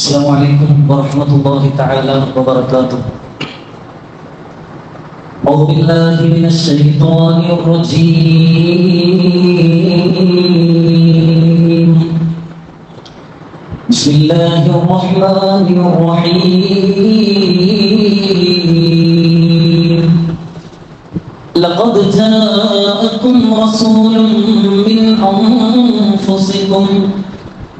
السلام عليكم ورحمة الله تعالى وبركاته. أعوذ بالله من الشيطان الرجيم. بسم الله الرحمن الرحيم. لقد جاءكم رسول من أنفسكم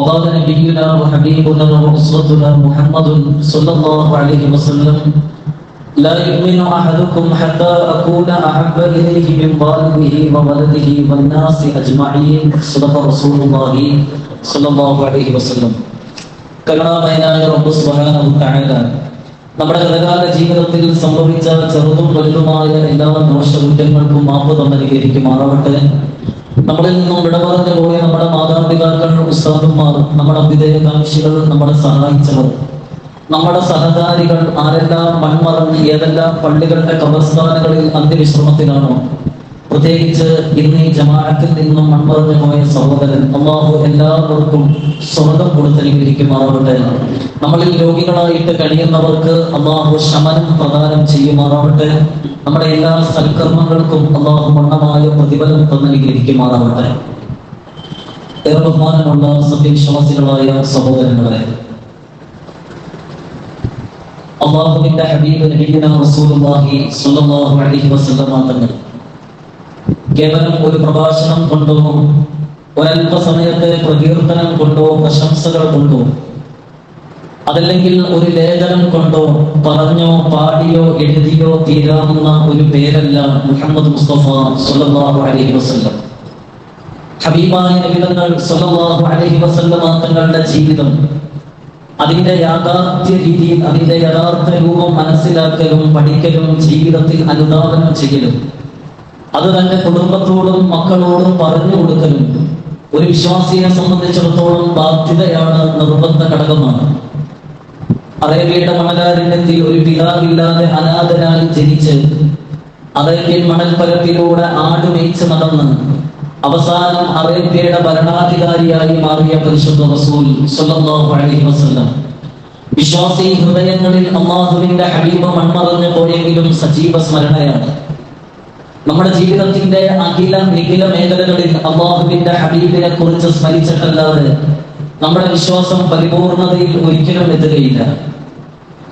وقال نبينا وحبيبنا وأسوتنا محمد صلى الله عليه وسلم لا يؤمن أحدكم حتى أكون أحب إليه من والده وولده والناس أجمعين صدق رسول الله صلى الله عليه وسلم കരുണാമയനായ റബ്ബ് സുബ്ഹാനഹു തആല നമ്മുടെ ഗതകാല ജീവിതത്തിൽ സംഭവിച്ച ചെറുതും വലുതുമായ എല്ലാ ദോഷകുറ്റങ്ങൾക്കും മാപ്പ് തന്നനുകരിക്കുമാറാവട്ടെ നമ്മളിൽ നിന്നും വിട പോയ നമ്മുടെ മാതാപിതാക്കൾ ഉസ്താദന്മാർ നമ്മുടെ വിധേയകാംക്ഷികൾ നമ്മളെ സഹായിച്ചവർ നമ്മുടെ സഹകാരികൾ ആരെല്ലാം മൺമറഞ്ഞ് ഏതെല്ലാം പള്ളികളുടെ കബർസ്ഥാനങ്ങളിൽ അന്ത്യവിശ്രമത്തിലാണോ പ്രത്യേകിച്ച് ഇന്ന് ഈ ജമാഅത്തിൽ നിന്നും മൺമറഞ്ഞു പോയ സഹോദരൻ അള്ളാഹു എല്ലാവർക്കും സ്വർഗം കൊടുത്തനുഗ്രഹിക്കുമാറാവട്ടെ നമ്മളിൽ രോഗികളായിട്ട് കഴിയുന്നവർക്ക് അള്ളാഹു ശമനം പ്രദാനം ചെയ്യുമാറാവട്ടെ നമ്മുടെ എല്ലാ സൽക്കർമ്മങ്ങൾക്കും അള്ളാഹു മണ്ണമായ പ്രതിഫലം തന്നനുഗ്രഹിക്കുമാറാവട്ടെ ഏറെ സത്യവിശ്വാസികളായ സഹോദരങ്ങളെ അള്ളാഹുവിന്റെ ഹബീബ് നബിയുന റസൂലുള്ളാഹി സ്വല്ലല്ലാഹു അലൈഹി വസല്ലമ തങ്ങൾ കേവലം ഒരു പ്രഭാഷണം കൊണ്ടോ ഒരല്പസമയത്തെ പ്രകീർത്തനം കൊണ്ടോ പ്രശംസകൾ കൊണ്ടോ അതല്ലെങ്കിൽ ഒരു ലേഖനം കൊണ്ടോ പറഞ്ഞോ പാടിയോ എഴുതിയോ തീരാവുന്ന ഒരു പേരല്ല മുഹമ്മദ് മുസ്തഫ സുല്ലാഹു അലൈഹി വസല്ലം. ഹബീബായ നബിതങ്ങൾ സുല്ലാഹു അലൈഹി വസല്ലമ തങ്ങളുടെ ജീവിതം അതിന്റെ യാഥാർത്ഥ്യ രീതിയിൽ അതിന്റെ യഥാർത്ഥ രൂപം മനസ്സിലാക്കലും പഠിക്കലും ജീവിതത്തിൽ അനുദാപനം ചെയ്യലും അത് തന്റെ കുടുംബത്തോടും മക്കളോടും പറഞ്ഞു കൊടുക്കലും ഒരു വിശ്വാസിയെ സംബന്ധിച്ചിടത്തോളം ബാധ്യതയാണ് നിർബന്ധ ഘടകമാണ്. അറേബ്യയുടെ മണലാരണ്യത്തിൽ ഒരു പിതാവില്ലാതെ അനാഥനായി ജനിച്ച് അറേബ്യൻ മണൽപ്പരപ്പിലൂടെ ആട് മേയിച്ച് നടന്ന് അവസാനം അറേബ്യയുടെ ഭരണാധികാരിയായി മാറിയ പരിശുദ്ധ റസൂൽ അലൈഹി വസല്ലം. വിശ്വാസി ഹൃദയങ്ങളിൽ അള്ളാഹുവിന്റെ ഹബീബ് മൺമറഞ്ഞു പോയെങ്കിലും സജീവ സ്മരണയാണ്. നമ്മുടെ ജീവിതത്തിന്റെ അഖില നിഖില മേഖലകളിൽ അള്ളാഹുവിന്റെ ഹബീബിനെ കുറിച്ച് സ്മരിച്ചിട്ടല്ലാതെ നമ്മുടെ വിശ്വാസം പരിപൂർണതയിൽ ഒരിക്കലും എത്തുകയില്ല.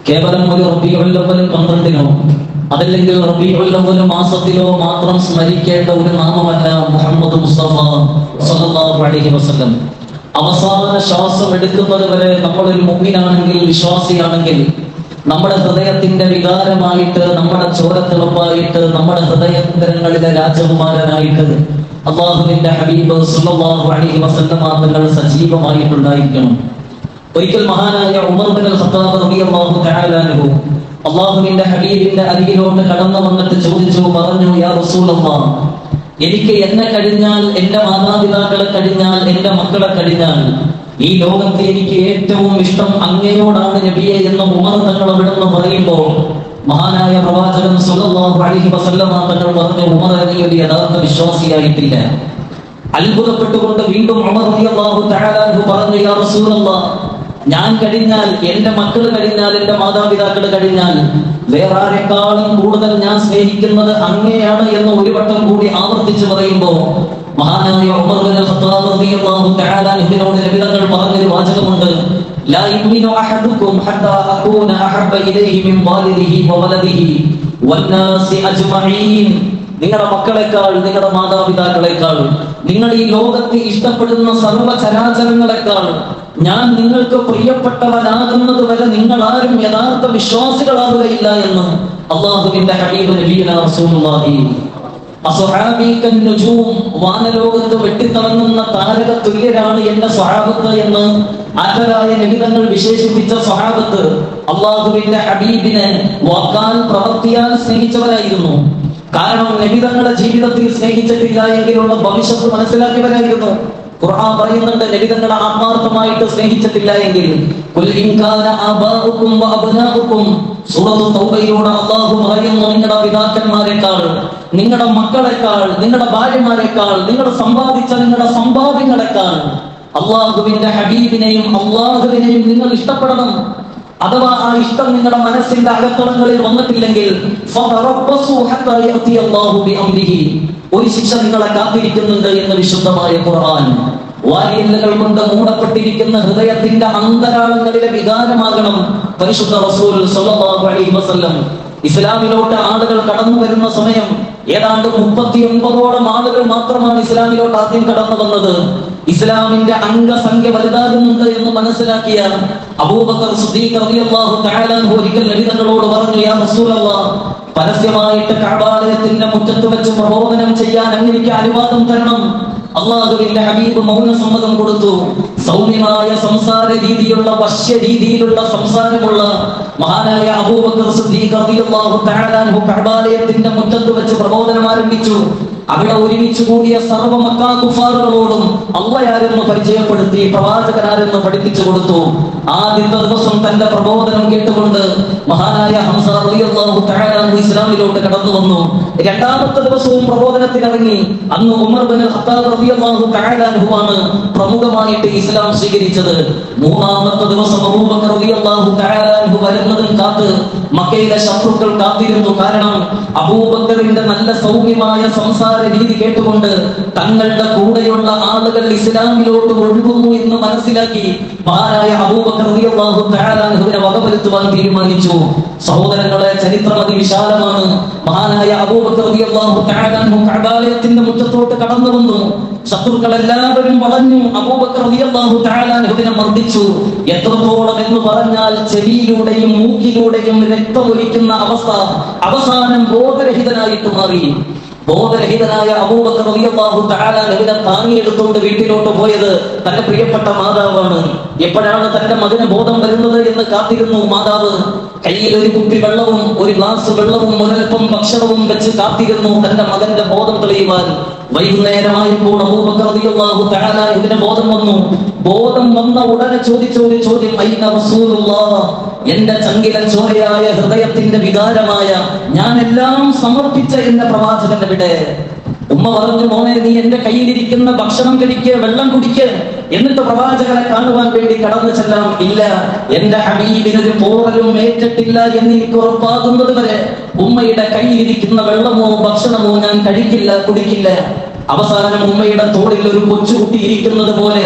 കേവലം ഒരു റബിയുള്ളവലും പന്ത്രണ്ടിനോ അതല്ലെങ്കിൽ റബിയുള്ളവലും മാസത്തിലോ മാത്രം സ്മരിക്കേണ്ട ഒരു നാമമല്ല മുഹമ്മദ് മുസ്തഫ സല്ലല്ലാഹു അലൈഹി വസല്ലം. അവസാന ശ്വാസം എടുക്കുന്നത് വരെ നമ്മളൊരു മുമ്പിനാണെങ്കിൽ വിശ്വാസിയാണെങ്കിൽ നമ്മുടെ ഹൃദയത്തിന്റെ വികാരമായിട്ട് നമ്മുടെ ചോരത്തിളപ്പായിട്ട് നമ്മുടെ ഹൃദയന്തരങ്ങളിലെ രാജകുമാരനായിട്ട് അള്ളാഹുവിന്റെ ഹബീബ് തങ്ങൾ സജീവമായിട്ടുണ്ടായിരിക്കണം. ഒരിക്കൽ മഹാനായ ഉമർ ബിൻ ഖത്താബ് റളിയല്ലാഹു അള്ളാഹുവിന്റെ ഹബീബിന്റെ അരികിലോട്ട് കടന്നു വന്നിട്ട് ചോദിച്ചു പറഞ്ഞു യാ റസൂലല്ലാഹ് എനിക്ക് എന്നെ കഴിഞ്ഞാൽ എന്റെ മാതാപിതാക്കളെ കഴിഞ്ഞാൽ എന്റെ മക്കളെ കഴിഞ്ഞാൽ ഈ ലോകത്തെ എനിക്ക് ഏറ്റവും ഇഷ്ടം അങ്ങയോടാണ് നബിയെ എന്ന് ഉമർ തങ്ങൾ അവിടെ നിന്ന് പറയുമ്പോൾ മഹാനായ പ്രവാചകൻ സല്ലല്ലാഹു അലൈഹി വസല്ലമ തങ്ങൾ പറഞ്ഞു ഉമർ നീ ഒരു യഥാർത്ഥ വിശ്വാസിയായിട്ടില്ല. അത്ഭുതപ്പെട്ടുകൊണ്ട് വീണ്ടും ഉമർ റളിയല്ലാഹു തആല പറഞ്ഞു യാ റസൂലല്ലാഹ് ഞാൻ കഴിഞ്ഞാൽ എന്റെ മക്കൾ കഴിഞ്ഞാൽ എന്റെ മാതാപിതാക്കൾ കഴിഞ്ഞാൽ വേറെ ആരെക്കാളും കൂടുതൽ ഞാൻ സ്നേഹിക്കുന്നത് അങ്ങനെയാണ് എന്ന് ഒരു വട്ടം കൂടി ആവർത്തിച്ചു പറയുമ്പോ മഹാനായ ഉമർ ബിൻ ഖത്താബ് റളിയല്ലാഹു തആല അൻഹുവിനോട് നബിതങ്ങൾ പറഞ്ഞൊരു വാചകമുണ്ട് لا يؤمن أحدكم حتى أكون أحب إليه من والده وولده والناس أجمعين നിങ്ങളുടെ മക്കളെക്കാൾ നിങ്ങളുടെ മാതാപിതാക്കളെക്കാൾ നിങ്ങൾ ഈ ലോകത്തെ ഇഷ്ടപ്പെടുന്ന സർവചരാചരങ്ങളെക്കാൾ ഞാൻ നിങ്ങൾക്ക് പ്രിയപ്പെട്ടവനാകുന്നത് വരെ നിങ്ങൾ ആരും യഥാർത്ഥ വിശ്വാസികളാവുകയില്ല എന്ന് അള്ളാഹുവിന്റെ ഹബീബ് നബീന റസൂലുള്ളാഹി. വാനലോകത്ത് വെട്ടിത്തിളങ്ങുന്ന താര താരക തുല്യരാണ് എന്റെ സ്വഹാബത്ത് എന്ന് ആറ്റരായ നിബിതങ്ങൾ വിശേഷിപ്പിച്ച സ്വഹാബത്ത് അള്ളാഹുവിന്റെ ഹബീബിനെ വാക്കാൻ പ്രവർത്തിയാൽ സ്നേഹിച്ചവരായിരുന്നു. കാരണം നബിതങ്ങളുടെ ജീവിതത്തിൽ സ്നേഹിച്ചിട്ടില്ല എങ്കിലുള്ള ഭവിഷ്യത്ത് മനസ്സിലാക്കിയവരായിരുന്നു ഖുർആൻ പറയുന്നുണ്ട് നബിതങ്ങളെ ആത്മാർത്ഥമായിട്ട് സ്നേഹിച്ചിട്ടില്ല എങ്കിൽ സൂറത്തു തൗബയിലൂടെ അല്ലാഹു പറയുന്നു നിങ്ങളുടെ പിതാക്കന്മാരെക്കാൾ നിങ്ങളുടെ മക്കളെക്കാൾ നിങ്ങളുടെ ഭാര്യമാരെക്കാൾ നിങ്ങൾ സമ്പാദിച്ച നിങ്ങളുടെ സമ്പാദ്യങ്ങളെക്കാൾ അള്ളാഹുവിന്റെ ഹബീബിനെയും അള്ളാഹുവിനെയും നിങ്ങൾ ഇഷ്ടപ്പെടണം. അഥവാ ആ ഇഷ്ടം നിങ്ങളുടെ മനസ്സിന്റെ അകത്തളങ്ങളിൽ വന്നിട്ടില്ലെങ്കിൽ. ഒരു ശിക്ഷ നിങ്ങളെ കാത്തിരിക്കുന്നുണ്ട് എന്ന് വിശുദ്ധമായ ഖുർആൻ. വാരിയല്ലുകൾ കൊണ്ട് മൂടപ്പെട്ടിരിക്കുന്ന ഹൃദയത്തിന്റെ അന്തരാളങ്ങളിലെ വികാരമാകണം പരിശുദ്ധ റസൂൽ സ്വല്ലല്ലാഹു അലൈഹി വസല്ലം. ഇസ്ലാമിലോട്ട് ആളുകൾ കടന്നു വരുന്ന സമയം ഏതാണ്ട് മുപ്പത്തി ഒമ്പതോളം ആളുകൾ മാത്രമാണ് ഇസ്ലാമിലോട്ട് ആദ്യം കടന്നു വന്നത്. ഇസ്ലാമിന്റെ അംഗസംഖ്യ വലുതാകുന്നുണ്ട് എന്ന് മനസ്സിലാക്കിയ അബൂബക്കർ ഒരിക്കൽ ലളിതങ്ങളോട് പറഞ്ഞു യാ പരസ്യമായിട്ട് കാബാലയത്തിന്റെ മുറ്റത്ത് വെച്ച് പ്രബോധനം ചെയ്യാൻ അങ്ങനെക്ക് അനുവാദം തരണം. അള്ളാഹുവിന്റെ ഹബീബ് മൗന സമ്മതം കൊടുത്തു. സൗമ്യമായ സംസാര രീതിയുള്ള വശ്യ രീതിയിലുള്ള സംസാരമുള്ള മഹാനായ അബൂബക്കർ സിദ്ദീഖ് റളിയല്ലാഹു തആല കഅബാലയത്തിന്റെ മുറ്റത്ത് വെച്ച് പ്രബോധനം ആരംഭിച്ചു. അവിടെ ഒരുമിച്ച് കൂടിയ സർവ മക്കാ കുഫാറുകളോടും അള്ളയാരെന്ന് പരിചയപ്പെടുത്തി പ്രവാചകനാരെന്ന് പഠിപ്പിച്ചു കൊടുത്തു. ആദ്യത്തെ ദിവസം തന്റെ പ്രബോധനം കേട്ടുകൊണ്ട് മഹാനായ ഹംസ ഇസ്ലാമിലോട്ട് കടന്നു വന്നു. രണ്ടാമത്തെ ദിവസവും പ്രബോധനത്തിനിറങ്ങി. അന്ന് ഉമർ ബിൻ ആണ് പ്രമുഖമായിട്ട് ഇസ്ലാം സ്വീകരിച്ചത്. മൂന്നാമത്തെ ദിവസം വരുന്നതും കാത്ത് മക്കയിലെ ശത്രുക്കൾ കാത്തിരുന്നു. കാരണം അബൂബക്കറിന്റെ നല്ല സൗമ്യമായ സംസാര രീതി കേട്ടുകൊണ്ട് തങ്ങളുടെ കൂടെയുള്ള ആളുകൾ ഇസ്ലാമിലോട്ട് ഒഴുകുന്നു എന്ന് മനസ്സിലാക്കി. മഹാനായ അബൂബക്കർ വകവരുത്തുവാൻ തീരുമാനിച്ചു. സഹോദരങ്ങളെ ചരിത്രം അതിവിശാലമാണ് മഹാനായ കഅബാലയത്തിന്റെ മുറ്റത്തോട്ട് കടന്നു വന്നു. ശത്രുക്കൾ എല്ലാവരും തആല അൻഹുവിനെ മർദ്ദിച്ചു. എത്രത്തോളം എന്ന് പറഞ്ഞാൽ ചെവിയിലൂടെയും മൂക്കിലൂടെയും രക്തമൊലിക്കുന്ന അവസ്ഥ അവസാനം ബോധരഹിതനായിട്ട് മാറി. ബോധരഹിതനായ അബൂബക്കർ റളിയല്ലാഹു തആല നബിനെ താങ്ങിയെടുത്തുകൊണ്ട് വീട്ടിലോട്ട് പോയത് തന്റെ പ്രിയപ്പെട്ട മാതാവാണ്. എപ്പോഴാണ് തന്റെ മകന് ബോധം വരുന്നത് എന്ന് കാത്തിരുന്നു മാതാവ്. കയ്യിൽ ഒരു കുപ്പി വെള്ളവും ഒരു ഗ്ലാസ് വെള്ളവും ഒരൽപ്പം ഭക്ഷണവും വെച്ച് കാത്തിരുന്നു തന്റെ മകന്റെ ബോധം തെളിയുവാൻ. വൈകുന്നേരമായപ്പോൾ റളിയല്ലാഹു തആല ഇതിന് ബോധം വന്നു. ബോധം വന്ന ഉടനെ ചോദിച്ച ഒരു ചോദ്യം ഐന റസൂലുള്ളാഹ് എന്റെ ചങ്കില ചോരയായ ഹൃദയത്തിന്റെ വികാരമായ ഞാൻ എല്ലാം സമർപ്പിച്ച എന്റെ പ്രവാചകന്റെ വിടെ. ഉമ്മ പറഞ്ഞു മോനെ നീ എന്റെ കയ്യിലിരിക്കുന്ന ഭക്ഷണം കഴിക്കുക വെള്ളം കുടിക്ക്. എന്നിട്ട് പ്രവാചകനെ കാണുവാൻ വേണ്ടി കടന്നു ചെല്ലാം. ഇല്ല എന്റെ ഹബീബിനൊരു പോറലും ഏറ്റിട്ടില്ല എന്ന് എനിക്ക് ഉറപ്പാകുന്നത് വരെ ഉമ്മയുടെ കയ്യിലിരിക്കുന്ന വെള്ളമോ ഭക്ഷണമോ ഞാൻ കഴിക്കില്ല കുടിക്കില്ല. അവസാനം ഉമ്മയുടെ തോളിൽ ഒരു കൊച്ചുകുട്ടി ഇരിക്കുന്നത് പോലെ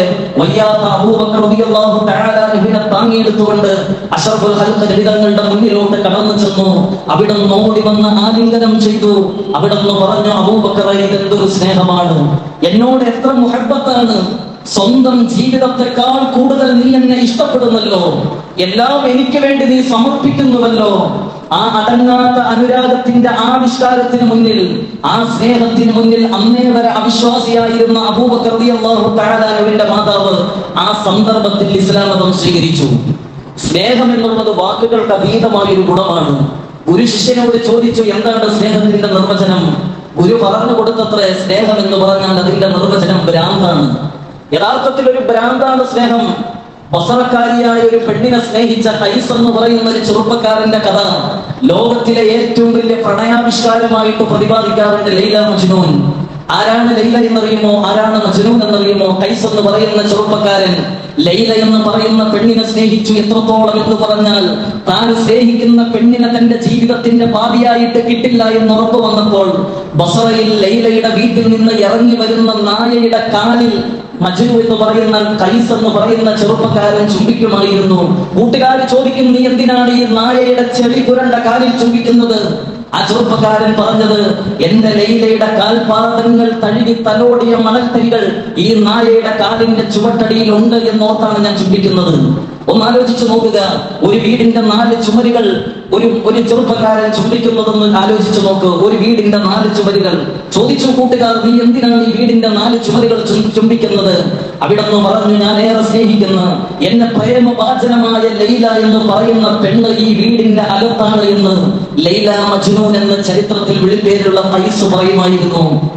താങ്ങിയെടുത്തുകൊണ്ട് അഷറഫുൽ ഹൽക്ക് ലളിതങ്ങളുടെ മുന്നിലോട്ട് കടന്നു ചെന്നു. അവിടെ ഓടി വന്ന് ആലിംഗനം ചെയ്തു. അവിടെ പറഞ്ഞു അബൂബക്കർ ഇതെന്തൊരു സ്നേഹമാണ്? എന്നോട് എത്ര മുഹബത്താണ് സ്വന്തം ജീവിതത്തെക്കാൾ കൂടുതൽ നീ എന്നെ ഇഷ്ടപ്പെടുന്നല്ലോ. എല്ലാം എനിക്ക് വേണ്ടി നീ സമർപ്പിക്കുന്നുവല്ലോ. ആ അടങ്ങാത്ത അനുരാഗത്തിന്റെ ആവിഷ്കാരത്തിന് മുന്നിൽ ആ സ്നേഹത്തിന് മുന്നിൽ അന്നേ വരെ അവിശ്വാസിയായിരുന്ന അൻഹുവിന്റെ മാതാവ് ആ സന്ദർഭത്തിൽ ഇസ്ലാമതം സ്വീകരിച്ചു. സ്നേഹം എന്നുള്ളത് വാക്കുകൾക്ക് അതീതമായ ഒരു ഗുണമാണ്. ഗുരു ശിഷ്യനോട് ചോദിച്ചു എന്താണ് സ്നേഹത്തിന്റെ നിർവചനം? ഗുരു പറഞ്ഞു കൊടുത്തത്രേ സ്നേഹം എന്ന് പറഞ്ഞാൽ അതിന്റെ നിർവചനം ഭ്രാന്താണ്. യഥാർത്ഥത്തിൽ ഒരു ഭ്രാന്താണ് സ്നേഹം. ബസറക്കാരിയായ ഒരു പെണ്ണിനെ സ്നേഹിച്ച കൈസ് എന്ന് പറയുന്ന ഒരു ചെറുപ്പക്കാരന്റെ കഥ. ലോകത്തിലെ ഏറ്റവും വലിയ പ്രണയാവിഷ്കാരമായിട്ട് പ്രതിപാദിക്കാറുണ്ട് ലൈല മജ്നൂൻ. ആരാണ് ലൈല എന്നറിയുമോ? ആരാണ് മജ്നൂൻ എന്നറിയുമോ? കൈസ് എന്ന് പറയുന്ന ചെറുപ്പക്കാരൻ ലൈല എന്ന് പറയുന്ന പെണ്ണിനെ സ്നേഹിച്ചു എത്രത്തോളം എന്ന് പറഞ്ഞാൽ താൻ സ്നേഹിക്കുന്ന പെണ്ണിനെ തന്റെ ജീവിതത്തിന്റെ പാതിയായിട്ട് കിട്ടില്ല എന്ന് ഉറപ്പ് വന്നപ്പോൾ ബസറയിൽ ലൈലയുടെ വീട്ടിൽ നിന്ന് ഇറങ്ങി വരുന്ന നായയുടെ കാലിൽ മജ്നു എന്ന് പറയുന്ന കൈസ് എന്ന് പറയുന്ന ചെറുപ്പക്കാരൻ ചുംബിക്കുമായിരുന്നു. കൂട്ടുകാർ ചോദിക്കും നീ എന്തിനാണ് ഈ നായയുടെ ചെവി പുരണ്ട കാലിൽ ചുംബിക്കുന്നത്? ആ ചെറുപ്പക്കാരൻ പറഞ്ഞത് എന്റെ ലൈലയുടെ കാൽപാദങ്ങൾ തഴുകി തലോടിയ മണൽത്തരികൾ ഈ നായയുടെ കാലിന്റെ ചുവട്ടടിയിൽ ഉണ്ട് എന്നോർത്താണ് ഞാൻ ചുംബിക്കുന്നത്. ഒന്ന് ആലോചിച്ചു നോക്കുക. ഒരു വീടിന്റെ നാല് ചുമരുകൾ ഒരു ഒരു ചെറുപ്പക്കാരൻ ചുമരിക്കുന്നതെന്ന് ആലോചിച്ചു നോക്ക്. ഒരു വീടിന്റെ നാല് ചുമരുകൾ. ചോദിച്ചു കൂട്ടുകാർ നീ എന്തിനാണ് ഈ വീടിന്റെ നാല് ചുമരുകൾ ചുംബിക്കുന്നത്? അവിടെ നിന്ന് പറഞ്ഞു ഞാൻ ഏറെ സ്നേഹിക്കുന്ന. എന്നെ പ്രേമവാചനമായ ലൈല എന്ന് പറയുന്ന പെണ്ണ് ഈ വീടിന്റെ അകത്താണ് എന്ന്. ലൈല മജ്നൂൻ എന്ന ചരിത്രത്തിൽ വിളിപ്പേരുള്ള പൈസ പറയുമായിരുന്നു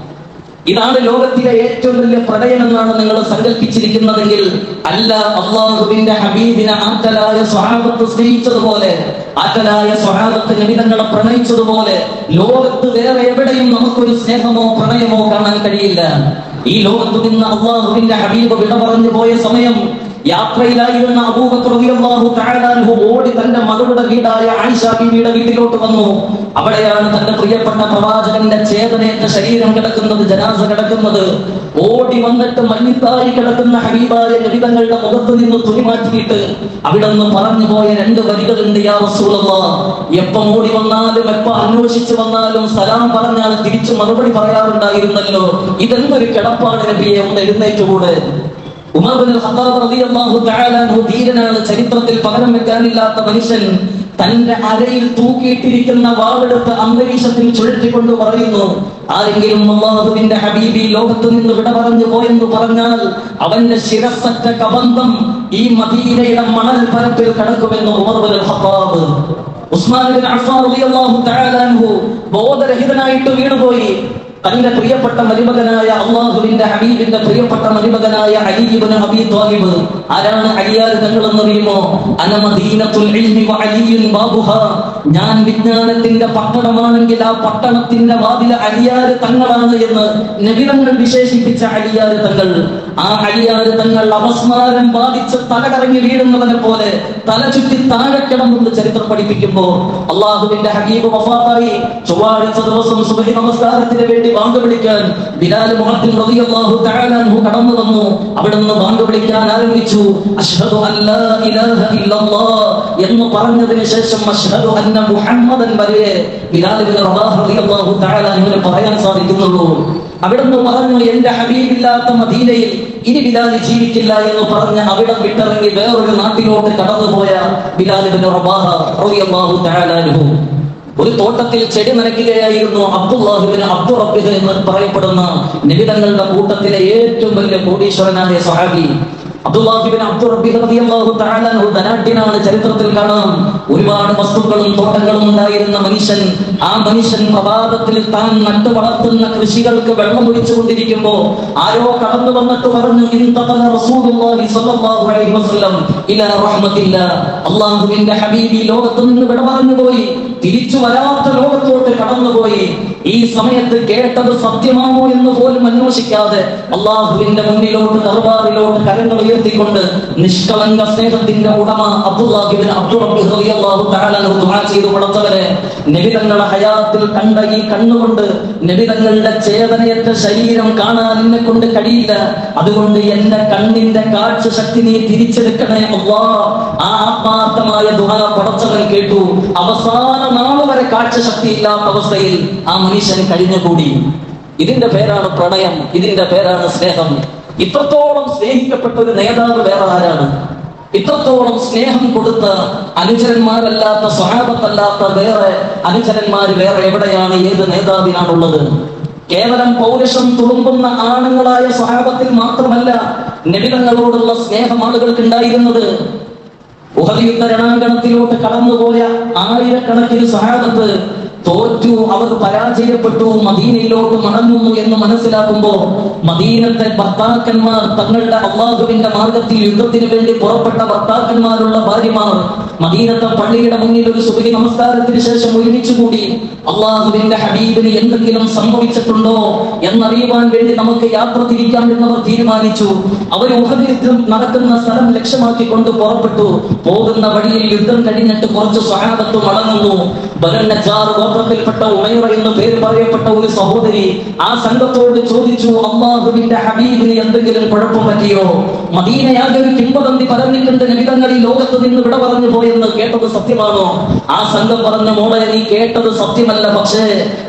ഇതാണ് ലോകത്തിലെ ഏറ്റവും വലിയ പ്രളയം എന്നാണ് നിങ്ങൾ സങ്കല്പിച്ചിരിക്കുന്നതെങ്കിൽ അല്ല അള്ളാഹുബിന്റെ ഹബീബിനെ ആറ്റലായ സ്വഹാബത്ത് സ്നേഹിച്ചതുപോലെ ആറ്റലായ സ്വഹാബത്ത് നിമിതങ്ങളെ പ്രണയിച്ചതുപോലെ ലോകത്ത് വേറെ എവിടെയും നമുക്കൊരു സ്നേഹമോ പ്രണയമോ കാണാൻ കഴിയില്ല. ഈ ലോകത്ത് നിന്ന് അള്ളാഹുബിന്റെ ഹബീബ് വിട പറഞ്ഞു പോയ സമയം യാത്രയിലായിരുന്ന തആല ഓടി തന്റെ മകളുടെ വീടായ ആയിഷ വീട്ടിലോട്ട് വന്നു. അവിടെയാണ് തന്റെ പ്രിയപ്പെട്ട പ്രവാചകന്റെ ചേതനയേറ്റ ശരീരം കിടക്കുന്നത് ജനാസ കിടക്കുന്നത്. ഓടി വന്നിട്ട് മഞ്ഞിത്തായി കിടക്കുന്ന ഹബീബായ ലളിതങ്ങളുടെ മുഖത്ത് നിന്ന് തുണി മാറ്റിയിട്ട് അവിടെ നിന്ന് പറഞ്ഞു പോയ രണ്ട് വരികളുണ്ട് യാ റസൂലുള്ള എപ്പം ഓടി വന്നാലും എപ്പം അന്വേഷിച്ചു വന്നാലും സലാം പറഞ്ഞാൽ തിരിച്ചു മറുപടി പറയാറുണ്ടായിരുന്നല്ലോ. ഇതെന്തൊരു കിടപ്പാട് നബിയെ ഒന്ന് എഴുന്നേറ്റുകൂടെ ധീരനാണ് ചരിത്രത്തിൽ പകരം വെക്കാനില്ലാത്ത മനുഷ്യൻ തന്റെ അരയിൽ തൂക്കിയിട്ടിരിക്കുന്ന വാളെടുത്ത് അന്തരീക്ഷത്തിൽ ചുഴറ്റിക്കൊണ്ട് പറയുന്നു ആരെങ്കിലും ഹബീബി ലോകത്ത് നിന്ന് വിട പറഞ്ഞു പോയെന്ന് പറഞ്ഞാൽ അവന്റെ ശിരസറ്റ കബന്ധം ഈ മദീനയുടെ മണൽ പരപ്പിൽ കടക്കുമെന്ന് ഉമർ ബിൻ ഖത്താബ്. ഉസ്മാൻ ബോധരഹിതനായിട്ട് വീണുപോയി. തന്റെ പ്രിയപ്പെട്ട മരുമകനായ അള്ളാഹുവിന്റെ ഹബീബിന്റെ പ്രിയപ്പെട്ട മരുമകനായ അലീബിന് അബി ത്വാലിബ്. ആരാണ് അലിയാർ തങ്ങൾ എന്നറിയുമോ ഞാൻ വിജ്ഞാനത്തിന്റെ പട്ടണമാണെങ്കിൽ ആ പട്ടണത്തിന്റെ വാതിൽ അലിയാർ തങ്ങളാണ് എന്ന് നബിതങ്ങൾ വിശേഷിപ്പിച്ച അലിയാർ തങ്ങൾ. ആ അലിയാർ തങ്ങൾ അവസ്മാരം ബാധിച്ച് തലകറങ്ങി വീഴുന്നവനെ പോലെ തല ചുറ്റി താഴെ എന്ന് ചരിത്രം പഠിപ്പിക്കുമ്പോ അള്ളാഹുവിന്റെ ഹബീബ് വഫാത്തായി ചൊവ്വാഴ്ച ദിവസം സുബഹി നമസ്കാരത്തിന് വേണ്ടി ബാങ്ക് വിളിക്കാൻ ബിലാൽ മുഹദ്ദിൻ റളിയല്ലാഹു തആല അൻഹു കടന്നു വന്നു. അവിടുന്ന് ബാങ്ക് വിളിക്കാൻ ആരംഭിച്ചു. അഷ്ഹദു അല്ലാ ഇലാഹ ഇല്ലല്ലാഹ് എന്ന് പറഞ്ഞതിന് ശേഷം അഷ്ഹദു അന്ന മുഹമ്മദൻ വരെ ബിലാൽ ഇബ്നു റബാഹ് റളിയല്ലാഹു തആല അൻഹുവിന് പറയാൻ സാധിക്കുന്നുള്ളൂ. അവിടുന്ന് പറഞ്ഞു എന്റെ ഹബീബില്ലാത്ത മദീനയിൽ ഇനി ബിലാൽ ജീവിക്കില്ല എന്ന് പറഞ്ഞ് അവിടെ വിട്ടിറങ്ങി വേറൊരു നാട്ടിലോട്ട് കടന്നുപോയ ബിലാൽ ഇബ്നു റബാഹ് റളിയല്ലാഹു തആല അൻഹു. ഒരു തോട്ടത്തിൽ ചെടി നനയ്ക്കുകയായിരുന്നു അബ്ദുല്ലാഹിബിന് അബ്ദുറബിഹ് എന്ന് പറയപ്പെടുന്ന നിബിതങ്ങളുടെ കൂട്ടത്തിലെ ഏറ്റവും വലിയ കോടീശ്വരനായ സഹാബി അബ്ദുല്ലാഹിബിൻ അബ്ദുറബിഹ് റളിയല്ലാഹു തആല ധനാഢ്യനാണ് ചരിത്രത്തിൽ കാണാം. ഒരുപാട് വസ്തുക്കളും തോട്ടങ്ങളും ഉണ്ടായിരുന്ന മനുഷ്യൻ ആ മനുഷ്യൻ പ്രഭാതത്തിൽ താൻ നട്ടു വളർത്തുന്ന കൃഷികൾക്ക് വെള്ളം ഒഴിച്ചുകൊണ്ടിരിക്കുമ്പോ ആരോ കടന്നു വന്നിട്ട് പറഞ്ഞു അള്ളാഹുവിന്റെ ഹബീബി ലോകത്ത് നിന്ന് വിട പോയി തിരിച്ചു വരാത്ത ലോകത്തോട്ട് കടന്നുപോയി. ഈ സമയത്ത് കേട്ടത് സത്യമാണോ എന്ന് പോലും അന്വേഷിക്കാതെ അള്ളാഹുവിന്റെ മുന്നിലോട്ട് ദർബാറിലോട്ട് കരങ്ങൾ ഉയർത്തിക്കൊണ്ട് നിഷ്കളങ്ക സ്നേഹത്തിന്റെ ഉടമ അബ്ദുല്ലാഹിബിൻ അബ്ദുറബ്ബിഹു ദുആ ചെയ്തു കൊടുത്തവരെ നബിതങ്ങളുടെ ഹയാത്തിൽ കണ്ട ഈ കണ്ണുകൊണ്ട് നബിതങ്ങളുടെ ചേതനയറ്റ ശരീരം കാണാൻ എന്നെ കൊണ്ട് കഴിയില്ല. അതുകൊണ്ട് എന്റെ കണ്ണിന്റെ കാഴ്ച ശക്തി നീ തിരിച്ചെടുക്കണേ അള്ളാ. ആ ആത്മാർത്ഥമായ ദുആ പടച്ചവൻ കേട്ടു. അവസാന നാൾ വരെ കാഴ്ച ശക്തി ഇല്ലാത്ത അവസ്ഥയിൽ ആ മനുഷ്യൻ കഴിഞ്ഞുകൂടി. ഇതിന്റെ പേരാണ് പ്രണയം ഇതിന്റെ പേരാണ് സ്നേഹം. ഇത്രത്തോളം സ്നേഹിക്കപ്പെട്ട ഒരു നേതാവ് വേറെ ആരാണ്? ഇത്രത്തോളം സ്നേഹം കൊടുത്ത അനുചരന്മാരല്ലാത്ത സ്വഹാബത്തല്ലാത്ത വേറെ അനുചരന്മാർ വേറെ എവിടെയാണ്? ഏത് നേതാവിനാണുള്ളത്? കേവലം പൗരുഷം തുളുമ്പുന്ന ആണുങ്ങളായ സ്വഹാബത്തിൽ മാത്രമല്ല നിബിതങ്ങളോടുള്ള സ്നേഹം ആളുകൾക്ക് ഉണ്ടായിരുന്നത് രണാങ്കണത്തിലോട്ട് കടന്നുപോയ ആയിരക്കണക്കിന് സഹാബത്ത് തോറ്റു അവർ പരാജയപ്പെട്ടു മദീനയിലോട്ട് മടങ്ങുന്നു എന്ന് മനസ്സിലാക്കുമ്പോ മദീനത്തെ ഭർത്താക്കന്മാർ തങ്ങളുടെ അള്ളാഹുവിന്റെ മാർഗത്തിൽ യുദ്ധത്തിന് വേണ്ടി പുറപ്പെട്ട ഭർത്താക്കന്മാരുള്ള ഭാര്യമാർ മദീനത്തെ പള്ളിയുടെ മുന്നിൽ ഒരു സുഖി നമസ്കാരത്തിന് ശേഷം ഒരുമിച്ച് കൂടി അള്ളാഹുവിന്റെ ഹബീബിന് എന്തെങ്കിലും സംഭവിച്ചിട്ടുണ്ടോ എന്നറിയുവാൻ വേണ്ടി നമുക്ക് യാത്ര തിരിക്കാം എന്നവർ തീരുമാനിച്ചു. അവർ യുദ്ധം നടക്കുന്ന സ്ഥലം ലക്ഷ്യമാക്കിക്കൊണ്ട് പുറപ്പെട്ടു. പോകുന്ന വഴിയിൽ യുദ്ധം കഴിഞ്ഞിട്ട് കുറച്ച് സഹാബത്ത് മടങ്ങുന്നു. നജാർ ഗോത്രത്തിൽപ്പെട്ട ഉമൈറ എന്ന് പേര് പറയപ്പെട്ട ഒരു സഹോദരി ആ സംഘത്തോട് ചോദിച്ചു അള്ളാഹുവിന്റെ ഹബീബിന് എന്തെങ്കിലും കുഴപ്പം പറ്റിയോ? മദീനയാകെ ഒരു കിംവദന്തി പരന്നിട്ടുണ്ട് നിമിതങ്ങൾ ഈ ലോകത്ത് നിന്ന് വിട പറഞ്ഞു പോയെന്ന് കേട്ടത് സത്യമാണോ? ആ സംഘം പറഞ്ഞ മോളെ നീ കേട്ടത് സത്യമല്ല പക്ഷേ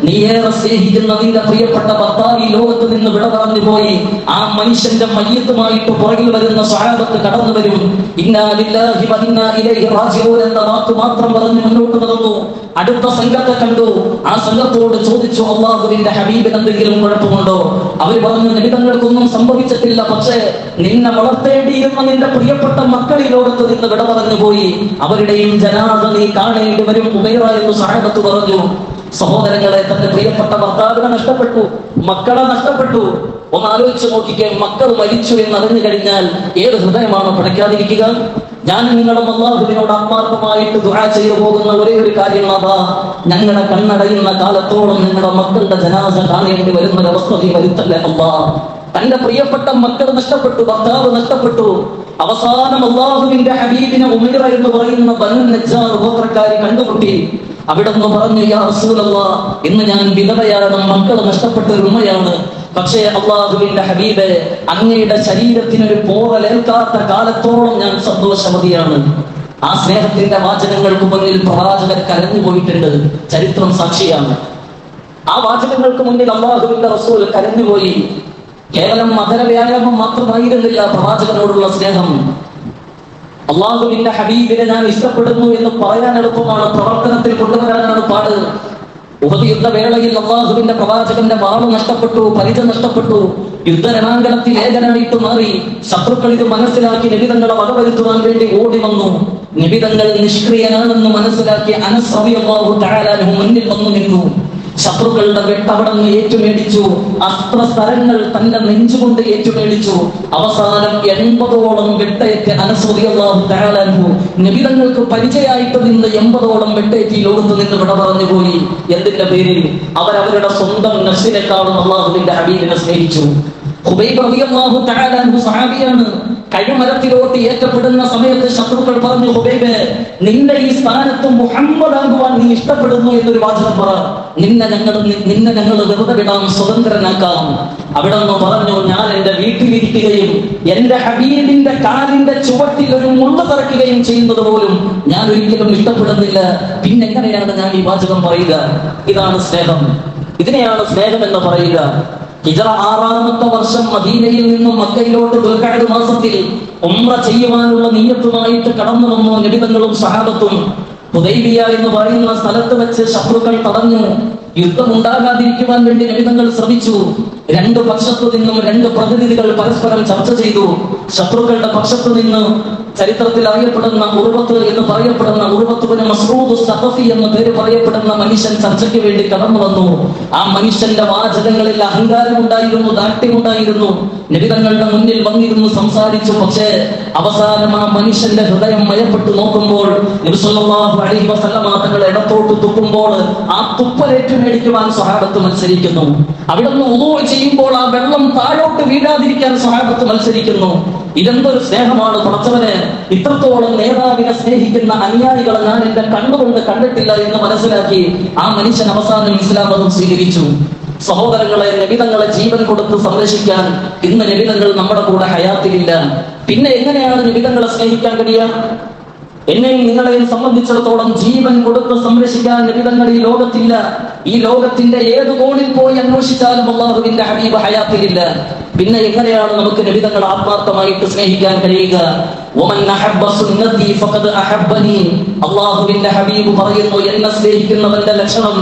നീ ഏറെ സ്നേഹിക്കുന്ന നിന്റെ പ്രിയപ്പെട്ട ഭർത്താവ് ഈ ലോകത്ത് നിന്ന് വിട പറഞ്ഞു പോയി. ആ മനുഷ്യന്റെ മയ്യത്തുമായിട്ട് പുറകിൽ വരുന്ന സ്വാഗത്ത് കടന്നു വരും. ഇന്നാ ലില്ലാഹി വ ഇലൈഹി റാജിഊൻ എന്ന വാക്ക് മാത്രം പറഞ്ഞ് മുന്നോട്ട് നടന്നു. അടുത്ത സംഘത്തെ കണ്ടു. ആ സംഘത്തോട് ചോദിച്ചു അള്ളാഹുവിന്റെ ഹബീബിന് എന്തെങ്കിലും കുഴപ്പമുണ്ടോ? അവർ പറഞ്ഞു നിമിതങ്ങൾക്കൊന്നും സംഭവിച്ചിട്ടില്ല. പക്ഷേ നിന്നെ വളർത്തേണ്ടിയിരുന്ന നിന്റെ പ്രിയപ്പെട്ട മക്കളിലോടത്ത് നിന്ന് വിട പറഞ്ഞു പോയി. അവരുടെയും ജനാദ നീ കാണേണ്ടി വരും ഉമൈറ എന്ന് പറഞ്ഞു. സഹോദരങ്ങളെ തന്റെ പ്രിയപ്പെട്ട ഭർത്താവിനെ നഷ്ടപ്പെട്ടു. മക്കളെ നഷ്ടപ്പെട്ടു. ഒന്ന് ആലോചിച്ച് നോക്കിക്കേ മക്കൾ മരിച്ചു എന്ന് അറിഞ്ഞു കഴിഞ്ഞാൽ ഏത് ഹൃദയമാണ് പിടയ്ക്കാതിരിക്കുക ഞാൻ നിങ്ങളും അള്ളാഹുവിനോട് ആത്മാർത്ഥമായിട്ട് ദുആ ചെയ്തു പോകുന്ന ഒരേ ഒരു കാര്യം അതാ. ഞങ്ങളെ കണ്ണടയുന്ന കാലത്തോളം നിങ്ങളുടെ മക്കളുടെ ജനാസ കാണേണ്ടി വരുന്ന ഒരവസ്ഥ നീ വരുത്തല്ലേ അള്ളാ. തന്റെ പ്രിയപ്പെട്ട മക്കൾ നഷ്ടപ്പെട്ടു ഭർത്താവ് നഷ്ടപ്പെട്ടു. അവസാനം അള്ളാഹുവിന്റെ ഹബീബിനെ ഉമിറ എന്ന് പറയുന്ന ബനു നജ്ജാർ ഗോത്രക്കാരി കണ്ടുമുട്ടി. അവിടെ നിന്ന് പറഞ്ഞു യാ റസൂലല്ലാ ഇന്ന് ഞാൻ വിധവയാണ് മക്കൾ നഷ്ടപ്പെട്ട ഉമ്മയാണ്. പക്ഷേ അള്ളാഹുവിന്റെ ഹബീബ് അങ്ങയുടെ ശരീരത്തിന് ഒരു പോറലേൽക്കാത്ത കാലത്തോളം ഞാൻ സന്തോഷവതിയാണ്. ആ സ്നേഹത്തിന്റെ വാചകങ്ങൾക്ക് മുന്നിൽ പ്രവാചകർ കരഞ്ഞു പോയിട്ടുണ്ട്. ചരിത്രം സാക്ഷിയാണ്. ആ വാചകങ്ങൾക്ക് മുന്നിൽ അള്ളാഹുവിന്റെ റസൂൽ കരഞ്ഞുപോയി കേവലം മധുര വ്യായാമം മാത്രമായിരുന്നില്ല പ്രവാചകനോടുള്ള സ്നേഹം. അള്ളാഹുവിന്റെ ഹബീബിനെ ഞാൻ ഇഷ്ടപ്പെടുന്നു എന്ന് പറയാൻ എളുപ്പമാണ് പ്രവർത്തനത്തിൽ കൊണ്ടുവരാനാണ് പാട്. ഉഹദ് യുദ്ധവേളയിൽ അള്ളാഹുവിന്റെ പ്രവാചകന്റെ വാൾ നഷ്ടപ്പെട്ടു പരിച നഷ്ടപ്പെട്ടു. യുദ്ധരണാങ്കണത്തിൽ ഏകനായിട്ട് മാറി ശത്രുക്കൾ ഇത് മനസ്സിലാക്കി നിബിതങ്ങളെ വകവരുത്തുവാൻ വേണ്ടി ഓടി വന്നു. നിബിതങ്ങൾ നിഷ്ക്രിയനാണെന്ന് മനസ്സിലാക്കി അനസ്രവി അള്ളാഹു താരാനും മുന്നിൽ വന്നു നിന്നു. ശത്രുക്കളുടെ വെട്ടവിടന്ന് ഏറ്റുമേടിച്ചു അസ്ത്രസ്ഥലങ്ങൾ തന്റെ നെഞ്ചുകൊണ്ട് ഏറ്റുമേടിച്ചു അവസാനം എൺപതോളം വെട്ടേറ്റ് അനസ്വതിയല്ലാഹു തയാലാൻഹു നിബിതങ്ങൾക്ക് പരിചയമായിട്ട് നിന്ന് എൺപതോളം വെട്ടേറ്റ് ലോകത്ത് നിന്ന് വിട പറഞ്ഞു പോയി. എന്തിന്റെ പേരിൽ? അവരവരുടെ സ്വന്തം നഫ്സിനെക്കാളും അള്ളാഹുവിന്റെ ഹബീബിനെ സ്നേഹിച്ചു. ഹുബൈബ് റളിയല്ലാഹു തആല സഹാബിയാണ്. കഴിമരത്തിലോട്ട് ഏറ്റപ്പെടുന്ന സമയത്ത് ശത്രുക്കൾ പറഞ്ഞു ഹുബൈബ് നിന്റെ ഈ സ്ഥാനത്ത് മുഹമ്മദ് ആകുവാൻ നീ ഇഷ്ടപ്പെടുന്നു എന്നൊരു വാചകം പറ. നിന്നെ ഞങ്ങൾ നിന്നെ ഞങ്ങൾ വെറുതെ വിടാം സ്വതന്ത്രനാക്കാം. അവിടെ നിന്ന് പറഞ്ഞു ഞാൻ എന്റെ വീട്ടിലിരിക്കുകയും എന്റെ ഹബീബിന്റെ കാലിന്റെ ചുവട്ടിൽ ഒരു മുള്ള തറക്കുകയും ചെയ്യുന്നത് പോലും ഞാൻ ഒരിക്കലും ഇഷ്ടപ്പെടുന്നില്ല. പിന്നെ എങ്ങനെയാണ് ഞാൻ ഈ വാചകം പറയുക? ഇതാണ് സ്നേഹം. ഇതിനെയാണ് സ്നേഹം എന്ന് പറയുക. ഹിജറ ആറാമത്തെ വർഷം മദീനയിൽ നിന്നും മക്കയിലോട്ട് ദുൽഖഅദ് മാസത്തിൽ ഉംറ ചെയ്യുവാനുള്ള നീയത്തുമായിട്ട് കടന്നു വന്നു നിബിതങ്ങളും സഹാബത്തും ഹുദൈബിയ എന്ന് പറയുന്ന സ്ഥലത്ത് വെച്ച് ശത്രുക്കൾ തടഞ്ഞു. യുദ്ധം ഉണ്ടാകാതിരിക്കുവാൻ വേണ്ടി നബിതങ്ങൾ ശ്രമിച്ചു. രണ്ട് പക്ഷത്തു നിന്നും രണ്ട് പ്രതിനിധികൾ പരസ്പരം ചർച്ച ചെയ്തു. ശത്രുക്കളുടെ പക്ഷത്തു നിന്ന് ചരിത്രത്തിൽ അറിയപ്പെടുന്ന ഉറുവത്ത് എന്ന് പറയപ്പെടുന്ന ഉറുവത്തുവിന് മസ്റൂദ് സഖഫി എന്ന് പേര് പറയപ്പെടുന്ന മനുഷ്യൻ ചർച്ചയ്ക്ക് വേണ്ടി കടന്നു വന്നു. ആ മനുഷ്യന്റെ വാചകങ്ങളിൽ അഹങ്കാരമുണ്ടായിരുന്നു ദാട്ടിമുണ്ടായിരുന്നു നിബിതങ്ങളുടെ മുന്നിൽ വന്നിരുന്നു സംസാരിച്ചു. പക്ഷേ അവസാനം ആ മനുഷ്യന്റെ ഹൃദയം മയപ്പെട്ടു നോക്കുമ്പോൾ അലൈഹി വസല്ലമ തങ്ങൾ ഇടത്തോട്ട് തുപ്പുമ്പോൾ ആ തുപ്പലേറ്റു മേടിക്കുവാൻ സ്വഹാബത്ത് മത്സരിക്കുന്നു. അവിടെ നിന്ന് ഉദോ ചെയ്യുമ്പോൾ ആ വെള്ളം താഴോട്ട് വീഴാതിരിക്കാൻ സ്വഹാബത്ത് മത്സരിക്കുന്നു. ഇതെന്തൊരു സ്നേഹമാണ് പടച്ചവന്. ഇത്രത്തോളം നേതാവിനെ സ്നേഹിക്കുന്ന അനുയായികളെ ഞാൻ എന്റെ കണ്ണുകൊണ്ട് കണ്ടിട്ടില്ല എന്ന് മനസ്സിലാക്കി ആ മനുഷ്യൻ അവസാനം ഇസ്ലാം മതം സ്വീകരിച്ചു. സഹോദരങ്ങളെ നബിതങ്ങളെ ജീവൻ കൊടുത്ത് സംരക്ഷിക്കാൻ ഇന്ന് നബിതങ്ങൾ നമ്മുടെ കൂടെ ഹയാത്തിലില്ല. പിന്നെ എങ്ങനെയാണ് നബിതങ്ങളെ സ്നേഹിക്കാൻ കഴിയുക? എന്നെയും നിങ്ങളെയും സംബന്ധിച്ചിടത്തോളം ജീവൻ കൊടുത്ത് സംരക്ഷിക്കാൻ നബിതങ്ങൾ ഈ ലോകത്തില്ല. ഈ ലോകത്തിന്റെ ഏത് കോണിൽ പോയി അന്വേഷിച്ചാലും അള്ളാഹുവിന്റെ ഹബീബ് ഹയാത്തിലില്ല. പിന്നെ എങ്ങനെയാണ് നമുക്ക് നബിതങ്ങൾ ആത്മാർത്ഥമായിട്ട് സ്നേഹിക്കാൻ കഴിയുക? അള്ളാഹുവിന്റെ ഹബീബ് പറയുന്നു എന്നെ സ്നേഹിക്കുന്നവന്റെ ലക്ഷണം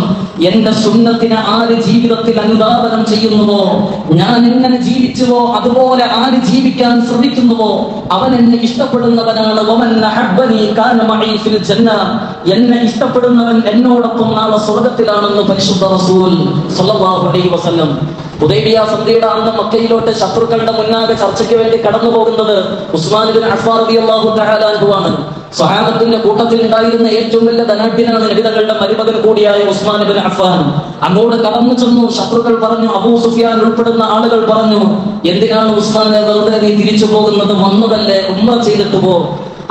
എന്റെ സുന്നത്തിനെ ആര് ജീവിതത്തിൽ അനുദാപനം ചെയ്യുന്നുവോ? ഞാൻ എങ്ങനെ ജീവിച്ചുവോ? അതുപോലെ ആര് ജീവിക്കാൻ ശ്രമിക്കുന്നുവോ? അവൻ എന്നെ ഇഷ്ടപ്പെടുന്നവനാണ് എന്നെ ഇഷ്ടപ്പെടുന്നവൻ എന്നോടൊപ്പം നാളെ സ്വർഗത്തിലാണെന്ന് പരിശുദ്ധ റസൂൽ സല്ലല്ലാഹു അലൈഹി വസല്ലം ഹുദൈബിയ സന്ധിയുടെ അന്ന് മക്കയിലോട്ട് ശത്രുക്കളുടെ മുന്നാകെ ചർച്ചയ്ക്ക് വേണ്ടി കടന്നു പോകുന്നത് ഉസ്മാൻ റളിയല്ലാഹു തആല സഹാബത്തിന്റെ കൂട്ടത്തിൽ ഉണ്ടായിരുന്ന ഏറ്റവും വലിയ ധനാഢ്യനാണ് നബിതങ്ങളുടെ മരുമകൻ കൂടിയായ ഉസ്മാൻ ബിൻ അഫ്ഫാൻ. അങ്ങോട്ട് കടന്നു ചെന്നു ശത്രുക്കൾ പറഞ്ഞു അബൂ സുഫിയാൻ ഉൾപ്പെടുന്ന ആളുകൾ പറഞ്ഞു എന്തിനാണ് ഉസ്മാനെ വെറുതെ നീ തിരിച്ചു പോകുന്നത്? വന്നതല്ലേ ഉമ്മ ചെയ്തിട്ട് പോ.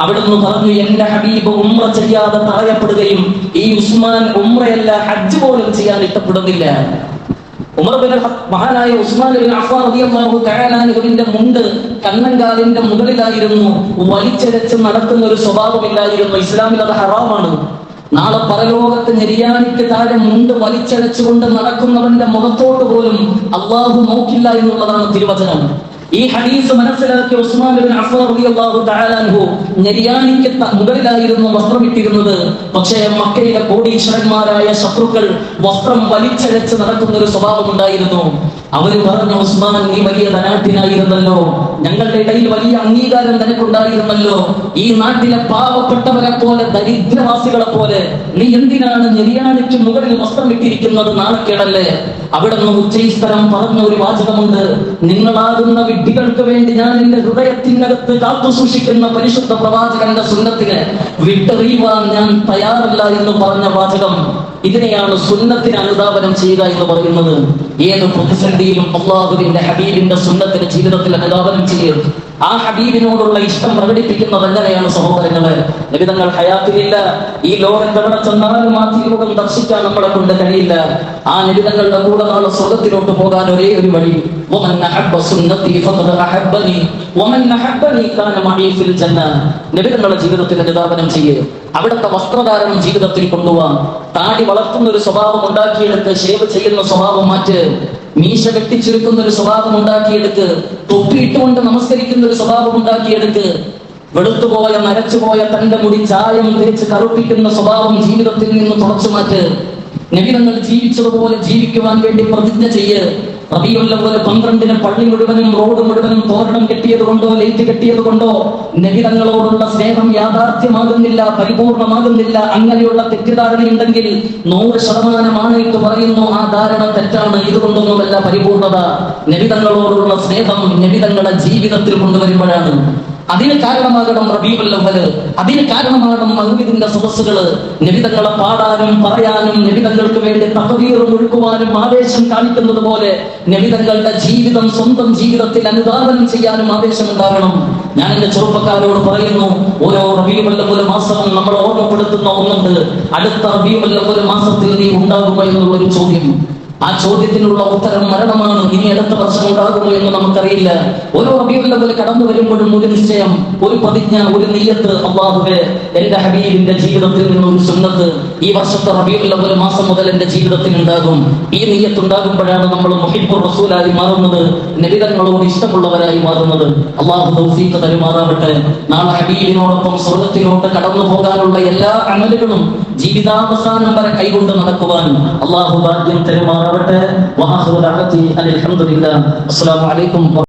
അവിടുന്ന് പറഞ്ഞു എന്റെ ഹബീബ് ഉമ്ര ചെയ്യാതെ തറയപ്പെടുകയും ഈ ഉസ്മാൻ ഉമ്രയല്ല ഹജ്ജ് പോലും ചെയ്യാൻ ഇഷ്ടപ്പെടുന്നില്ല. ഉമർ ബിൻ മഹാനായ ഉസ്മാൻ ബിൻ അഫ്വാൻ റളിയല്ലാഹു തആല അൻഹുവിന്റെ മുണ്ട് കണ്ണങ്കാലിന്റെ മുകളിലായിരുന്നു. വലിച്ചരച്ച് നടക്കുന്ന ഒരു സ്വഭാവമില്ലായിരുന്നു. ഇസ്ലാമിൽ അത് ഹറാമാണ്. നാളെ പരലോകത്ത് നിര്യാണിക്ക് താഴെ മുണ്ട് വലിച്ചരച്ചുകൊണ്ട് നടക്കുന്നവന്റെ മുഖത്തോട്ട് പോലും അള്ളാഹു നോക്കില്ല എന്നുള്ളതാണ് തിരുവചനം. ഈ ഹദീസ് മനസ്സിലാക്കിയ ഉസ്മാൻ ത- മുകളിലായിരുന്നു വസ്ത്രമിട്ടിരുന്നത് പക്ഷേ മക്കയിലെ കോടീശ്വരന്മാരായ ശത്രുക്കൾ വസ്ത്രം വലിച്ചഴച്ച് നടക്കുന്ന ഒരു സ്വഭാവം ഉണ്ടായിരുന്നു അവർ പറഞ്ഞു ഉസ്മാൻ നീ വലിയ ധനാട്ടിനായിരുന്നല്ലോ ഞങ്ങളുടെ ഇടയിൽ വലിയ അംഗീകാരം നിനക്കുണ്ടായിരുന്നല്ലോ. ഈ നാട്ടിലെ പാവപ്പെട്ടവരെ പോലെ ദരിദ്രവാസികളെ പോലെ നീ എന്തിനാണ് ഞെരിയാണിക്ക് മുകളിൽ വസ്ത്രം ഇട്ടിരിക്കുന്നത് നാണക്കേടല്ലേ? അവിടെ നിന്ന് ഉച്ചൈസ്തരം പറഞ്ഞ ഒരു വാചകമുണ്ട്. നിങ്ങളാകുന്ന വിഡ്ഢികൾക്ക് വേണ്ടി ഞാൻ എന്റെ ഹൃദയത്തിനകത്ത് കാത്തു സൂക്ഷിക്കുന്ന പരിശുദ്ധ പ്രവാചകന്റെ സുന്നത്തിന് വിട്ടെറിയുവാൻ ഞാൻ തയ്യാറല്ല എന്ന് പറഞ്ഞ വാചകം ഇതിനെയാണ് സുന്നത്തിന് അനുദാപനം ചെയ്യുക എന്ന് പറയുന്നത്. ഏത് പ്രതിസന്ധിയിലും അള്ളാഹുവിന്റെ ഹബീബിന്റെ സുന്നത്തിന് ജീവിതത്തിൽ അനുദാപനം ചെയ്യും ആ ഹബീബിനോടുള്ള ഇഷ്ടം പ്രകടിപ്പിക്കുന്നത് എങ്ങനെയാണ് സഹോദരങ്ങളെ? ലഭിതങ്ങൾ ഹയാത്തിലില്ല. ഈ ലോകം എവിടെ ചെന്നാലും ആ ദർശിക്കാൻ നമ്മളെ കൊണ്ട് കഴിയില്ല. ആ നിബിതങ്ങളുടെ കൂടെ നാളെ സ്വർഗത്തിലോട്ട് പോകാൻ ഒരേ ഒരു വഴി. നിബിതങ്ങളുടെ ജീവിതത്തിന് നിതാപനം ചെയ്യേ. അവിടുത്തെ വസ്ത്രധാരണം ജീവിതത്തിൽ കൊണ്ടുപോവാൻ താടി വളർത്തുന്ന ഒരു സ്വഭാവം ഉണ്ടാക്കിയെടുത്ത് ഷേവ് ചെയ്യുന്ന സ്വഭാവം മാറ്റ്. മീശ വെട്ടിച്ചുരുക്കുന്ന ഒരു സ്വഭാവം ഉണ്ടാക്കിയെടുത്ത് തൊപ്പിയിട്ടുകൊണ്ട് നമസ്കരിക്കുന്ന ഒരു സ്വഭാവം ഉണ്ടാക്കിയെടുത്ത് വെളുത്തുപോയ നരച്ചുപോയ തന്റെ മുടി ചായം തേച്ച് കറുപ്പിക്കുന്ന സ്വഭാവം ജീവിതത്തിൽ നിന്ന് തുടച്ചു മാറ്റ് നബിതങ്ങൾ ജീവിച്ചതുപോലെ ജീവിക്കുവാൻ വേണ്ടി പ്രതിജ്ഞ ചെയ്യ്. റബിയുള്ളപോലെ പന്ത്രണ്ടിന് പള്ളി മുഴുവനും റോഡ് മുഴുവനും തോരണം കെട്ടിയത് കൊണ്ടോ ലൈറ്റ് കെട്ടിയത് കൊണ്ടോ നബിതങ്ങളോടുള്ള സ്നേഹം യാഥാർത്ഥ്യമാകുന്നില്ല പരിപൂർണമാകുന്നില്ല അങ്ങനെയുള്ള തെറ്റിദ്ധാരണയുണ്ടെങ്കിൽ നൂറ് ശതമാനമാണ് എന്ന് പറയുന്നു. ആ ധാരണ തെറ്റാണ്. ഇതുകൊണ്ടൊന്നുമല്ല പരിപൂർണത. നബിതങ്ങളോടുള്ള സ്നേഹം നബിതങ്ങളെ ജീവിതത്തിൽ കൊണ്ടുവരുമ്പോഴാണ്. അതിന് കാരണമാകണം റബീബുൽ അവൽ അതിന് കാരണമാകണം മഹുവിദിന്റെ സദസ്സുകൾ. നിബിതങ്ങളെ പാടാനും പറയാനും നിബിതങ്ങൾക്ക് വേണ്ടി തകവീറും ഒഴുക്കുവാനും ആവേശം കാണിക്കുന്നത് പോലെ നിബിതങ്ങളുടെ ജീവിതം സ്വന്തം ജീവിതത്തിൽ അനുദാനം ചെയ്യാനും ആവേശം ഉണ്ടാകണം. ഞാൻ എന്റെ ചെറുപ്പക്കാരോട് പറയുന്നു ഓരോ റബീബുൽ അവൽ മാസവും നമ്മൾ ഓർമ്മപ്പെടുത്തുന്ന ഒന്നുണ്ട്. അടുത്ത റബീബുൽ അവൽ മാസത്തിൽ നീ ഉണ്ടാകുമോ എന്നുള്ള ഒരു ചോദ്യം. ആ ചോദ്യത്തിനുള്ള ഉത്തരം മരണമാണ്. ഇനി അടുത്ത വർഷം ഉണ്ടാകുമോ എന്ന് നമുക്കറിയില്ല. ഓരോ റബീഉൽ കടന്നു വരുമ്പോഴും ഒരു നിശ്ചയം ഒരു പ്രതിജ്ഞ ഒരു നെയ്യത്ത് അള്ളാഹുവെ എന്റെ ഹബീബിന്റെ ജീവിതത്തിൽ നിന്നൊരു സുന്നത്ത് ഈ വർഷത്തെ അവ്വൽ മാസം മുതൽ എന്റെ ജീവിതത്തിൽ ഉണ്ടാകും. ഈ നെയ്യത്ത് ഉണ്ടാകുമ്പോഴാണ് നമ്മൾ മുഹിബുർ റസൂലായി മാറുന്നത് നബിതങ്ങളോട് ഇഷ്ടമുള്ളവരായി മാറുന്നത്. അള്ളാഹു തൗഫീഖ് തരുമാറാവട്ടെ. നാളെ ഹബീബിനോടൊപ്പം സ്വർഗത്തിലോട്ട് കടന്നു പോകാനുള്ള എല്ലാ അമലുകളും ജീവിതാവസാനം വരെ കൈകൊണ്ട് നടക്കുവാൻ അള്ളാഹു ഭാഗ്യം തരുമാറാവട്ടെ വഹാഹു ദഅവതി അൽഹംദുലില്ലാ അസ്സലാമു അലൈക്കും വറഹ്മത്തുള്ളാഹി